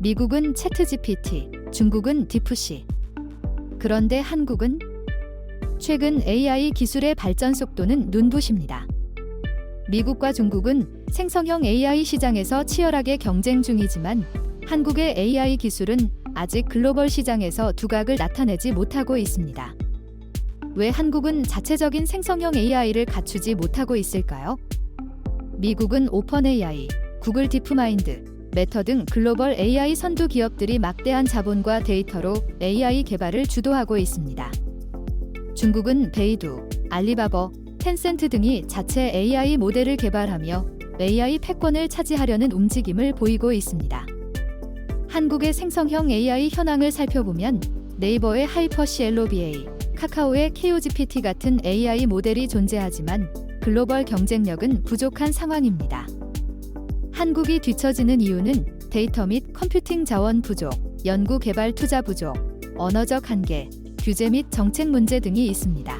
미국은 채트GPT, 중국은 디프시. 그런데 한국은 최근 AI 기술의 발전 속도는 눈부십니다. 미국과 중국은 생성형 AI 시장에서 치열하게 경쟁 중이지만 한국의 AI 기술은 아직 글로벌 시장에서 두각을 나타내지 못하고 있습니다. 왜 한국은 자체적인 생성형 AI를 갖추지 못하고 있을까요? 미국은 오픈 AI, 구글 디프마인드, 메터 등 글로벌 AI 선두 기업들이 막대한 자본과 데이터로 AI 개발을 주도하고 있습니다. 중국은 베이두, 알리바버, 텐센트 등이 자체 AI 모델을 개발하며 AI 패권을 차지하려는 움직임을 보이고 있습니다. 한국의 생성형 AI 현황을 살펴보면 네이버의 하이퍼시엘로 BA, 카카오의 KOGPT 같은 AI 모델이 존재하지만 글로벌 경쟁력은 부족한 상황입니다. 한국이 뒤처지는 이유는 데이터 및 컴퓨팅 자원 부족, 연구 개발 투자 부족, 언어적 한계, 규제 및 정책 문제 등이 있습니다.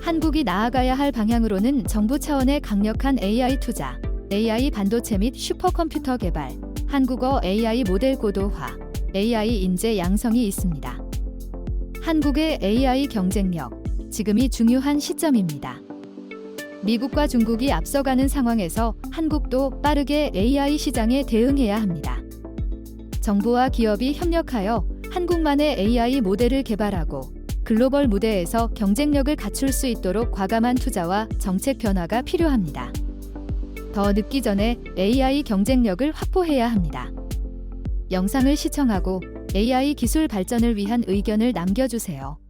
한국이 나아가야 할 방향으로는 정부 차원의 강력한 AI 투자, AI 반도체 및 슈퍼컴퓨터 개발, 한국어 AI 모델 고도화, AI 인재 양성이 있습니다. 한국의 AI 경쟁력, 지금이 중요한 시점입니다. 미국과 중국이 앞서가는 상황에서 한국도 빠르게 AI 시장에 대응해야 합니다. 정부와 기업이 협력하여 한국만의 AI 모델을 개발하고 글로벌 무대에서 경쟁력을 갖출 수 있도록 과감한 투자와 정책 변화가 필요합니다. 더 늦기 전에 AI 경쟁력을 확보해야 합니다. 영상을 시청하고 AI 기술 발전을 위한 의견을 남겨주세요.